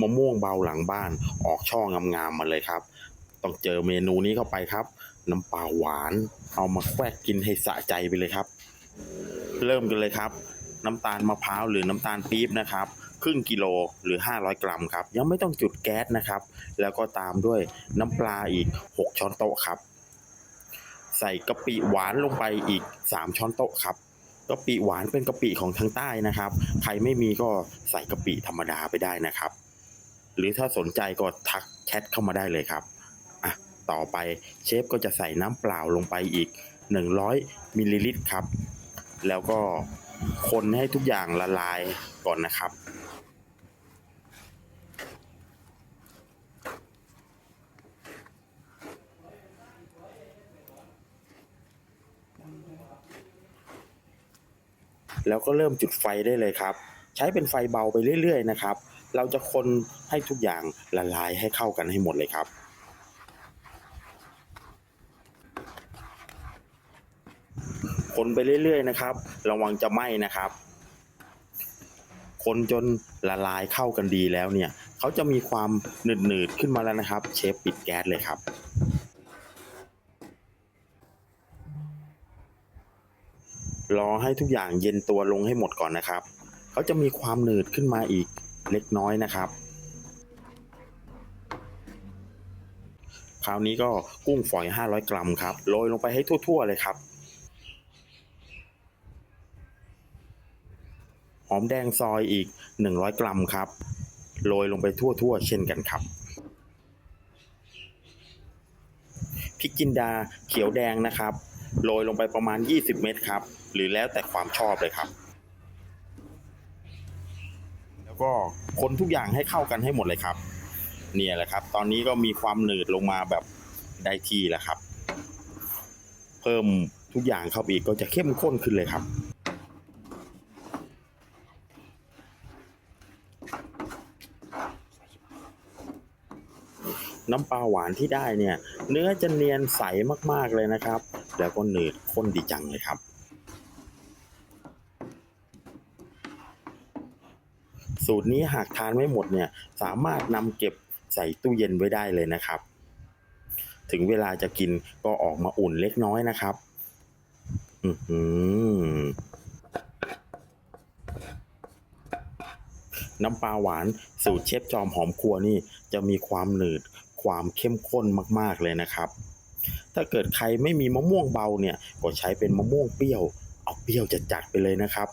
มะม่วงเบาหลังบ้านออกช่องงามๆมาเลยครับ ต้องเจอเมนูนี้เข้าไปครับ น้ำปลาหวาน เอามาแควกกินให้สะใจไปเลยครับ เริ่มกันเลยครับ น้ำตาลมะพร้าวหรือน้ำตาลปี๊บนะครับครึ่งกิโลหรือ 500 กรัมครับ ยังไม่ต้องจุดแก๊สนะครับ แล้วก็ตามด้วยน้ำปลาอีก 6 ช้อนโต๊ะครับ ใส่กะปิหวานลงไปอีก 3 ช้อนโต๊ะครับกะปิหวานเป็นกะปิของทางใต้นะครับ ใครไม่มีก็ใส่กะปิธรรมดาไปได้นะครับ หรือถ้าสนใจก็ทักแชทเข้ามาได้เลยครับอะต่อไปเชฟก็จะใส่น้ำเปล่าลงไปอีก 100มิลลิลิตรครับ แล้วก็คนให้ทุกอย่างละลายก่อนนะครับแล้วก็เริ่มจุดไฟได้เลยครับ ใช้เป็นไฟเบาไปเรื่อย ๆ นะครับ เราจะคนให้ทุกอย่างละลายให้เข้ากันให้หมดเลยครับ คนไปเรื่อยๆนะครับ ระวังจะไหม้นะครับ คนจนละลายเข้ากันดีแล้วเนี่ยเขาจะมีความหนืดๆขึ้นมาแล้วนะครับ เชฟปิดแก๊สเลยครับรอให้ทุกอย่างเย็นตัวลงให้หมดก่อนนะครับ เขาจะมีความหนืดขึ้นมาอีก เล็กน้อยนะครับ คราวนี้ก็กุ้งฝอย 500 กรัมครับโรยลงไปให้ทั่ว ๆ เลยครับ หอมแดงซอยอีก 100 กรัมครับโรยลงไปทั่ว ๆ เช่นกันครับพริกจินดาเขียวแดงนะครับโรยลงไปประมาณ 20 เม็ดครับ หรือแล้วแต่ความชอบเลยครับ แล้วก็คนทุกอย่างให้เข้ากันให้หมดเลยครับ เนี่ยแหละครับ ตอนนี้ก็มีความหนืดลงมาแบบได้ที่แล้วครับ เพิ่มทุกอย่างเข้าไปอีกก็จะเข้มข้นขึ้นเลยครับน้ำปลาหวานที่ได้เนี่ย เนื้อจะเนียนใสมากๆเลยนะครับ แล้วก็หนืดข้นดีจังเลยครับ สูตรนี้หากทานไม่หมดเนี่ยสามารถนำเก็บใส่ตู้เย็นไว้ได้เลยนะครับ ถึงเวลาจะกินก็ออกมาอุ่นเล็กน้อยนะครับ อือหือน้ำปลาหวานสูตรเชฟจอมหอมครัวนี่จะมีความหนืดความเข้มข้นมากๆเลยนะครับ ถ้าเกิดใครไม่มีมะม่วงเบาเนี่ยก็ใช้เป็นมะม่วงเปรี้ยว เอาเปรี้ยวจัดๆไปเลยนะครับ